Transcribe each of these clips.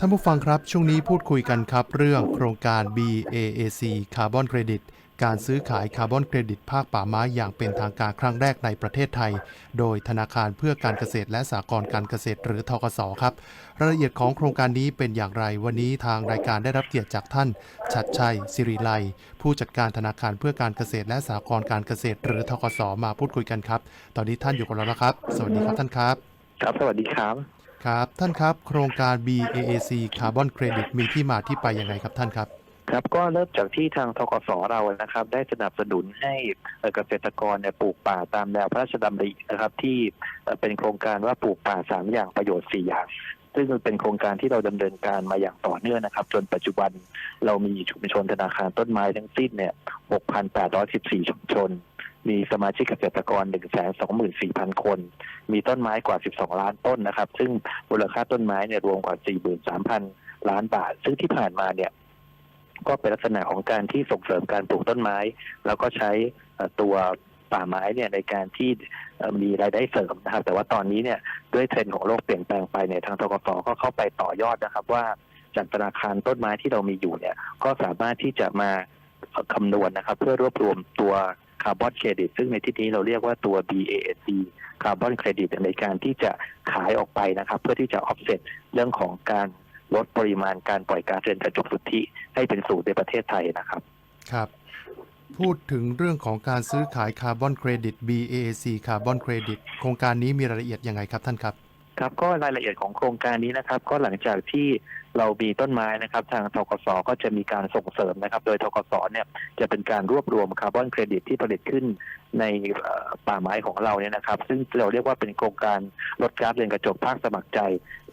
ท่านผู้ฟังครับ ช่วงนี้พูดคุยกันครับ เรื่องโครงการ BAAC Carbon Credit การซื้อขายคาร์บอนเครดิตภาคป่าไม้อย่างเป็นทางการครั้งแรกในประเทศไทย โดยธนาคารเพื่อการเกษตรและสหกรณ์การเกษตรหรือทกสครับ รายละเอียดของโครงการนี้เป็นอย่างไรวันนี้ทางรายการได้รับเกียรติจากท่าน ชัดชัย สิริไลผู้จัดการธนาคารเพื่อการเกษตรและสหกรณ์การเกษตร หรือทกสมาพูดคุยกันครับ ตอนนี้ท่านอยู่กับเราแล้วครับ สวัสดีครับท่านครับ ครับสวัสดีครับ ครับ ท่านครับโครงการ BAAC Carbon Credit มีที่มาที่ไปยังไงครับท่านครับ ครับก็เริ่มจากที่ทางทกสเรานะครับ ได้สนับสนุนให้เกษตรกรเนี่ยปลูกป่าตามแนวพระราชดำรินะครับ ที่เป็นโครงการว่าปลูกป่าสามอย่างประโยชน์สี่อย่างซึ่งมันเป็นโครงการที่เราดำเนินการมาอย่างต่อเนื่องนะครับ จนปัจจุบันเรามีชุมชนธนาคารต้นไม้ทั้งสิ้นเนี่ย 6,814 ชุมชน มีสมาชิกเกษตรกร 124,000 คน มีต้นไม้กว่า 12 ล้านต้นนะครับ ซึ่งมูลค่าต้นไม้เนี่ยรวมกว่า 43,000 ล้านบาท ซึ่งที่ผ่านมาเนี่ยก็เป็นลักษณะของการที่ส่งเสริมการปลูกต้นไม้ แล้วก็ใช้ตัวป่าไม้เนี่ยในการที่มีรายได้เสริมนะครับ แต่ว่าตอนนี้เนี่ยด้วยเทรนด์ของโลกเปลี่ยนแปลงไปเนี่ยทางทกสก็เข้าไปต่อยอดนะครับว่าจากธนาคารต้นไม้ที่เรามีอยู่เนี่ย ก็สามารถที่จะมาคำนวณนะครับ เพื่อรวบรวมตัวาร์บอนเครดิตซึ่งในที่นี้เราเรียกว่าตัว BAC คาร์บอนเครดิตในการที่จะขายออกไปนะครับ เพื่อที่จะ offset เรื่องของการลดปริมาณการปล่อยก๊าซเรือนกระจกสุทธิให้เป็นศูนย์ในประเทศไทยนะครับ ครับ พูดถึงเรื่องของการซื้อขายคาร์บอนเครดิต BAC คาร์บอนเครดิตโครงการนี้มีรายละเอียดยังไงครับท่านครับ ครับก็รายละเอียดของโครงการนี้นะครับ ก็หลังจากที่เรามีต้นไม้นะครับ ทางทกสก็จะมีการส่งเสริมนะครับ โดยทกสเนี่ยจะเป็นการรวบรวมคาร์บอนเครดิตที่ผลิตขึ้นในป่าไม้ของเราเนี่ยนะครับ ซึ่งเราเรียกว่าเป็นโครงการลดก๊าซเรือนกระจกภาคสมัครใจ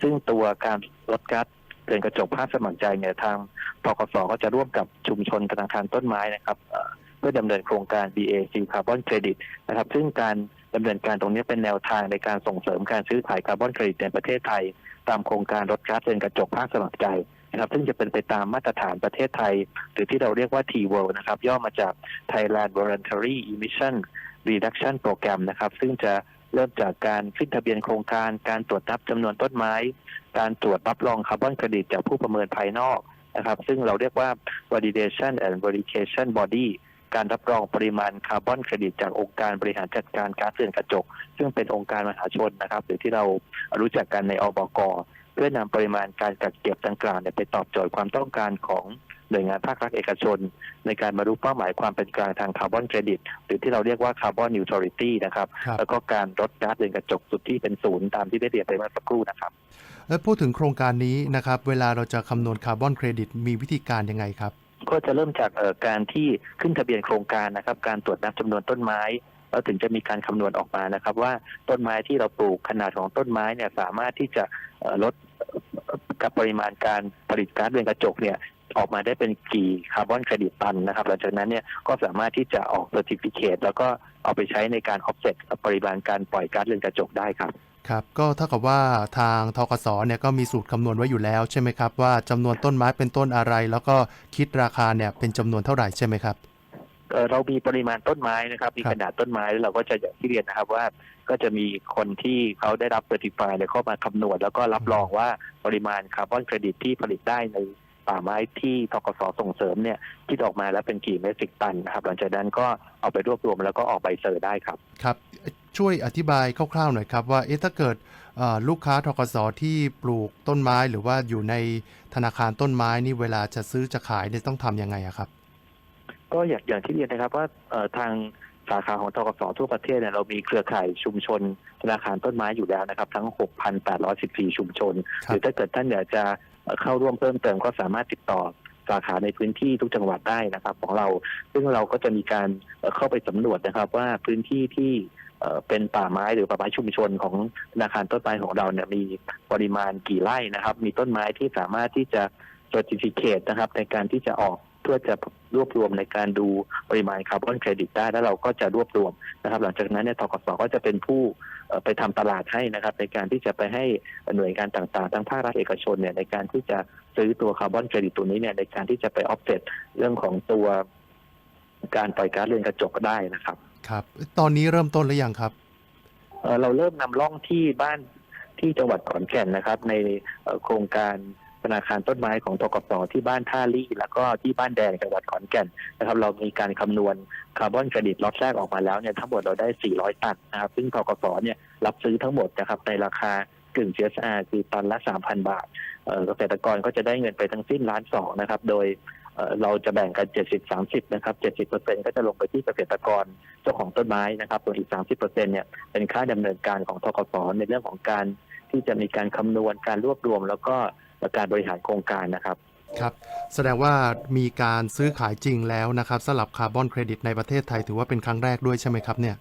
ซึ่งตัวการลดก๊าซเรือนกระจกภาคสมัครใจเนี่ยทางทกสก็จะร่วมกับชุมชนธนาคารต้นไม้นะครับ พื่อดำเนินโครงการ BAC Carbon Credit นะครับซึ่งการดำเนินการตรงนี้เป็นแนวทางในการส่งเสริมการซื้อขายคาร์บอนเครดิตในประเทศไทย ตามโครงการลดก๊าซเรือนกระจกภาคสมัครใจนะครับซึ่งจะเป็นไปตามมาตรฐานประเทศไทย หรือที่เราเรียกว่า T-World นะครับย่อมาจาก Thailand Voluntary Emission Reduction Program นะครับซึ่งจะเริ่มจากการขึ้นทะเบียนโครงการ การตรวจนับจำนวนต้นไม้ การตรวจรับรองคาร์บอนเครดิตจากผู้ประเมินภายนอกนะครับซึ่งเราเรียกว่า Validation and Verification Body การรับรองปริมาณคาร์บอนเครดิตจากองค์การบริหารจัดการก๊าซเรือนกระจก ซึ่งเป็นองค์การมหาชนนะครับ หรือที่เรารู้จักกันในอบกเพื่อนำปริมาณการกักเก็บดังกล่าวไปตอบโจทย์ความต้องการของหน่วยงานภาครัฐเอกชน ในการบรรลุเป้าหมายความเป็นกลางทางคาร์บอนเครดิต หรือที่เราเรียกว่าคาร์บอนนิวทรัลิตี้นะครับครับแล้วก็การลดก๊าซเรือนกระจกสุดที่เป็นศูนย์ตามที่ได้เรียนไปเมื่อสักครู่นะครับ และพูดถึงโครงการนี้นะครับ เวลาเราจะคำนวณคาร์บอนเครดิตมีวิธีการยังไงครับ ก็จะเริ่มจากการที่ขึ้นทะเบียนโครงการนะครับ การตรวจนับจำนวนต้นไม้แล้วถึงจะมีการคำนวณออกมานะครับ ว่าต้นไม้ที่เราปลูกขนาดของต้นไม้เนี่ยสามารถที่จะลดกับปริมาณการผลิตก๊าซเรือนกระจกเนี่ยออกมาได้เป็นกี่คาร์บอนเครดิตตันนะครับหลังจากนั้นเนี่ยก็สามารถที่จะออกเซอร์ติฟิเคตแล้วก็เอาไปใช้ในการ offset ปริมาณการปล่อยก๊าซเรือนกระจกได้ครับ ครับก็เท่ากับว่าทางทกสเนี่ยก็มีสูตรคำนวณไว้อยู่แล้วใช่ไหมครับ ว่าจำนวนต้นไม้เป็นต้นอะไร แล้วก็คิดราคาเนี่ยเป็นจำนวนเท่าไหร่ใช่ไหมครับเอ่อเรามีปริมาณต้นไม้นะครับ มีครับขนาดต้นไม้แล้วเราก็จะอย่างที่เรียนนะครับว่าก็จะมีคนที่เขาได้รับเซอร์ติฟายเนี่ยเข้ามาคำนวณ แล้วก็รับรองว่าปริมาณคาร์บอนเครดิตที่ผลิตได้ในป่าไม้ที่ทกสส่งเสริมเนี่ยคิดออกมาแล้วเป็นกี่เมตริกตันนะครับ หลังจากนั้นก็เอาไปรวบรวมแล้วก็ออกใบเซอร์ได้ครับ ครับ ช่วยอธิบายคร่าวๆหน่อยครับว่าเอ๊ะถ้าเกิดเอ่อลูกค้าทกสที่ปลูกต้นไม้หรือว่าอยู่ในธนาคารต้นไม้นี่เวลาจะซื้อจะขายเนี่ยต้องทำยังไงอะครับ ก็อย่างอย่างที่เรียนนะครับว่าเอ่อทางสาขาของทกสทั่วประเทศเนี่ยเรามีเครือข่ายชุมชนธนาคารต้นไม้อยู่แล้วนะครับ ทั้ง 6,814 ชุมชนครับหรือถ้าเกิดท่านอยากจะเอ่อเข้าร่วมเพิ่มเติมก็สามารถติดต่อสาขาในพื้นที่ทุกจังหวัดได้นะครับ ของเรา ซึ่งเราก็จะมีการเอ่อเข้าไปสำรวจนะครับว่าพื้นที่ที่เอ่อ เป็นป่าไม้หรือป่าไม้ชุมชนของธนาคารต้นไม้ของเราเนี่ยมีปริมาณกี่ไร่นะครับ มีต้นไม้ที่สามารถที่จะ certificate นะครับ ในการที่จะออกเพื่อจะรวบรวมในการดูปริมาณคาร์บอนเครดิตได้ แล้วเราก็จะรวบรวมนะครับ หลังจากนั้นเนี่ยทกสก็จะเป็นผู้ไปทำตลาดให้นะครับ ในการที่จะไปให้หน่วยงานต่างๆ ทั้งภาครัฐเอกชนเนี่ยในการที่จะซื้อตัวคาร์บอนเครดิตตัวนี้เนี่ยในการที่จะไปออฟเซตเรื่องของตัวการปล่อยก๊าซเรือนกระจกได้นะครับ ครับ ตอนนี้เริ่มต้นหรือยังครับ เอ่อเราเริ่มนำร่องที่บ้านที่จังหวัดขอนแก่นนะครับ ในเอ่อโครงการธนาคารต้นไม้ของทกสที่บ้านท่าลี่แล้วก็ที่บ้านแดงจังหวัดขอนแก่นนะครับ เรามีการคำนวณคาร์บอนเครดิตล็อตแรกออกมาแล้วเนี่ยทั้งหมดเราได้ 400 ตันนะครับ ซึ่งทกสเนี่ยรับซื้อทั้งหมดนะครับในราคากึ่ง CSR คือตันละ 3,000 บาทเอ่อเกษตรกรก็จะได้เงินไปทั้งสิ้นล้านสองนะครับ โดย เราจะแบ่งกัน 70-30 นะครับ 70%ก็จะลงไปที่เกษตรกรเจ้าของต้นไม้นะครับส่วนอีก 30%เนี่ยเป็นค่าดำเนินการของทกสในเรื่องของการที่จะมีการคำนวณการรวบรวม แล้วก็การบริหารโครงการนะครับครับ แสดงว่ามีการซื้อขายจริงแล้วนะครับสำหรับคาร์บอนเครดิตในประเทศไทยถือว่าเป็นครั้งแรกด้วยใช่ไหมครับเนี่ย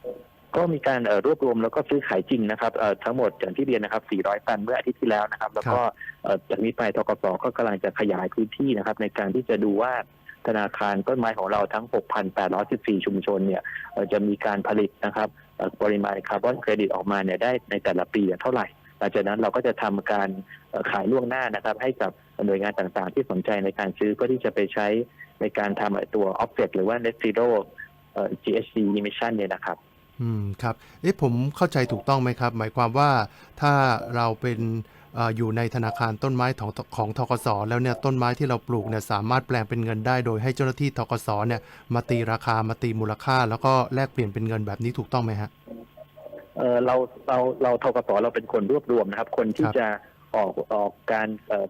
ก็มีการเอ่อรวบรวมแล้วก็ซื้อขายจริงนะครับเอ่อทั้งหมดอย่างที่เรียนนะครับ 400 ตันเมื่ออาทิตย์ที่แล้วนะครับ แล้วก็เอ่อจากนี้ไปทกสก็กำลังจะขยายพื้นที่นะครับ ในการที่จะดูว่าธนาคารต้นไม้ของเราทั้ง 6,814 ชุมชนเนี่ยเอ่อจะมีการผลิตนะครับเอ่อปริมาณคาร์บอนเครดิตออกมาเนี่ยได้ในแต่ละปีเท่าไหร่หลังจากนั้นเราก็จะทำการเอ่อขายล่วงหน้านะครับ ให้กับหน่วยงานต่างๆ ที่สนใจในการซื้อเพื่อที่จะไปใช้ในการทำไอ้ตัว offset หรือว่า net zero เอ่อ GHG emission เนี่ยนะครับ อืมครับเอ๊ะผมเข้าใจถูกต้องไหมครับ หมายความว่าถ้าเราเป็นเอออยู่ในธนาคารต้นไม้ของของทกสแล้วเนี่ยต้นไม้ที่เราปลูกเนี่ยสามารถแปลงเป็นเงินได้ โดยให้เจ้าหน้าที่ทกสเนี่ยมาตีราคามาตีมูลค่า แล้วก็แลกเปลี่ยนเป็นเงินแบบนี้ถูกต้องไหมฮะ เออเราเราเราทกสเราเป็นคนรวบรวมนะครับ คนที่ครับ จะออกออกการเอ่อ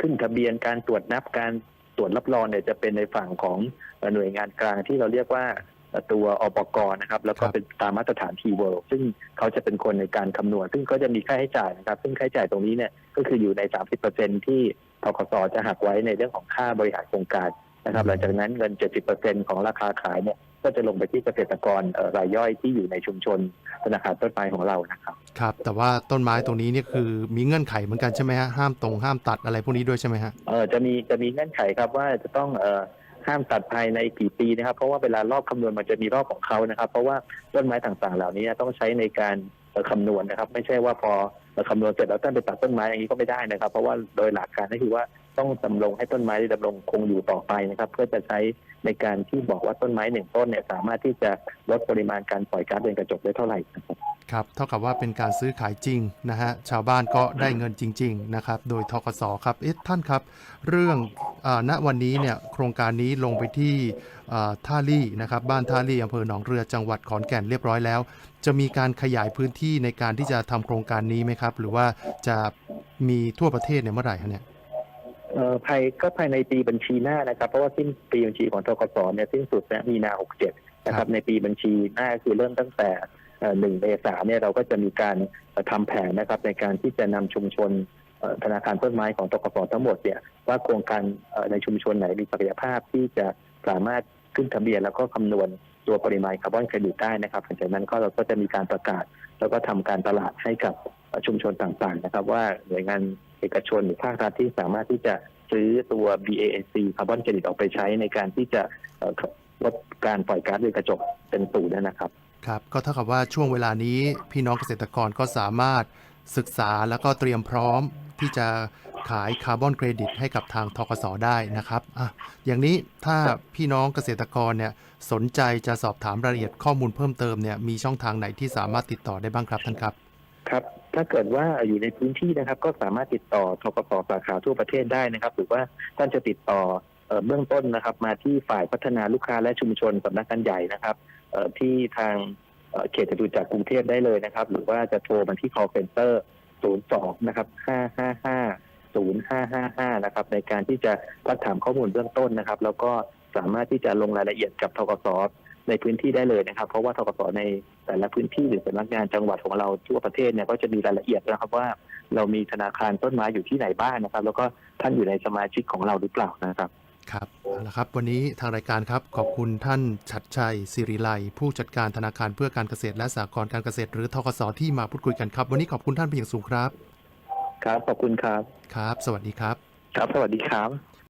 ขึ้นทะเบียนการตรวจนับการตรวจรับรองเนี่ยจะเป็นในฝั่งของเอ่อหน่วยงานกลางที่เราเรียกว่าเอ่อ ตัวอปกนะครับ แล้วก็เป็นตามมาตรฐานทีเวิลซึ่งเขาจะเป็นคนในการคำนวณ ซึ่งก็จะมีค่าใช้จ่ายนะครับ ซึ่งค่าใช้จ่ายตรงนี้เนี่ยก็คืออยู่ใน 30%ที่ทกสจะหักไว้ในเรื่องของค่าบริหารโครงการนะครับ หลังจากนั้นเงิน 70%ของราคาขายเนี่ยก็จะลงไปที่เกษตรกรเอ่อรายย่อยที่อยู่ในชุมชนธนาคารต้นไม้ของเรานะครับครับ แต่ว่าต้นไม้ตรงนี้เนี่ยคือมีเงื่อนไขเหมือนกันใช่ไหมฮะห้ามตรงห้ามตัดอะไรพวกนี้ด้วยใช่ไหมฮะเออจะมีจะมีเงื่อนไขครับว่าจะต้องเอ่อ ห้ามตัดภายในกี่ปีนะครับ เพราะว่าเวลารอบคำนวณมันจะมีรอบของเขานะครับ เพราะว่าต้นไม้ต่างๆ เหล่านี้ต้องใช้ในการคำนวณนะครับ ไม่ใช่ว่าพอเราคำนวณเสร็จแล้วท่านไปตัดต้นไม้อย่างนี้ก็ไม่ได้นะครับ เพราะว่าโดยหลักการก็คือว่าต้องดำรงให้ต้นไม้ได้ดำรงคงอยู่ต่อไปนะครับ เพื่อจะใช้ ในการที่บอกว่าต้นไม้หนึ่งต้นเนี่ยสามารถที่จะลดปริมาณการปล่อยก๊าซเรือนกระจกได้เท่าไหร่ครับครับเท่ากับว่าเป็นการซื้อขายจริงนะฮะชาวบ้านก็ได้เงินจริง ๆ นะครับ โดยทกสครับเอ๊ะท่านครับ เรื่องอณวันนี้เนี่ยโครงการนี้ลงไปที่ท่าลี่นะครับ บ้านท่าลี่อำเภอหนองเรือจังหวัดขอนแก่นเรียบร้อยแล้ว จะมีการขยายพื้นที่ในการที่จะทำโครงการนี้ไหมครับ หรือว่าจะมีทั่วประเทศเนี่ยเมื่อไหร่ฮะเนี่ย ภายก็ภายในปีบัญชีหน้านะครับ เพราะว่าสิ้นปีบัญชีของทกสเนี่ยสิ้นสุดนะมีนา 67 นะคครัรับบในปีบัญชีหน้าคือเริ่มตั้งแต่เอ่อหนึ่งเมษาเนี่ยเราก็จะมีการเอ่อทำแผนนะครับ ในการที่จะนำชุมชนเอ่อธนาคารต้นไม้ของทกสทั้งหมดเนี่ยว่าโครงการเอ่อในชุมชนไหนมีศักยภาพที่จะสามารถขึ้นทะเบียนแล้วก็คำนวณตัวปริมาณคาร์บอนเครดิตได้นะครับหลังจากนั้นก็เราก็จะมีการประกาศ แล้วก็ทำการตลาดให้กับเอ่อชุมชนต่างๆนะครับ ว่าหน่วยงาน เอกชนหรือภาครัฐที่สามารถที่จะซื้อตัว BAC คาร์บอนเครดิตออกไปใช้ในการที่จะลดการปล่อยก๊าซเรือนกระจกเป็นศูนย์นะครับครับก็เท่ากับว่าช่วงเวลานี้พี่น้องเกษตรกรก็สามารถศึกษาแล้วก็เตรียมพร้อมที่จะขายคาร์บอนเครดิตให้กับทางทกสได้นะครับอะอย่างนี้ถ้าพี่น้องเกษตรกรเนี่ยสนใจจะสอบถามรายละเอียดข้อมูลเพิ่มเติมเนี่ยมีช่องทางไหนที่สามารถติดต่อได้บ้างครับท่านครับ ครับถ้าเกิดว่าอยู่ในพื้นที่นะครับ ก็สามารถติดต่อทกสสาขาทั่วประเทศได้นะครับ หรือว่าท่านจะติดต่อเอเบื้องต้นนะครับ มาที่ฝ่ายพัฒนาลูกค้าและชุมชนสำนักงานใหญ่นะครับที่ทางเขตจตุจักรกรุงเทพได้เลยนะครับ หรือว่าจะโทรมาที่ call center 02นะครับ555 0555นะครับในการที่จะทักถามข้อมูลเบื้องต้นนะครับ แล้วก็สามารถที่จะลงรายละเอียดกับทกส ในพื้นที่ได้เลยนะครับ เพราะว่าทกสในแต่ละพื้นที่หรือสำนักงานจังหวัดของเราทั่วประเทศเนี่ยก็จะมีรายละเอียดนะครับว่าเรามีธนาคารต้นไม้อยู่ที่ไหนบ้างนะครับ แล้วก็ท่านอยู่ในสมาชิกของเราหรือเปล่านะครับครับเอาละครับ วันนี้ทางรายการครับขอบคุณท่านชัดชัยสิริไลผู้จัดการธนาคารเพื่อการเกษตรและสหกรณ์การเกษตร หรือทกสที่มาพูดคุยกันครับ วันนี้ขอบคุณท่านเป็นอย่างสูงครับ ครับขอบคุณครับครับ สวัสดีครับ ครับสวัสดีครับ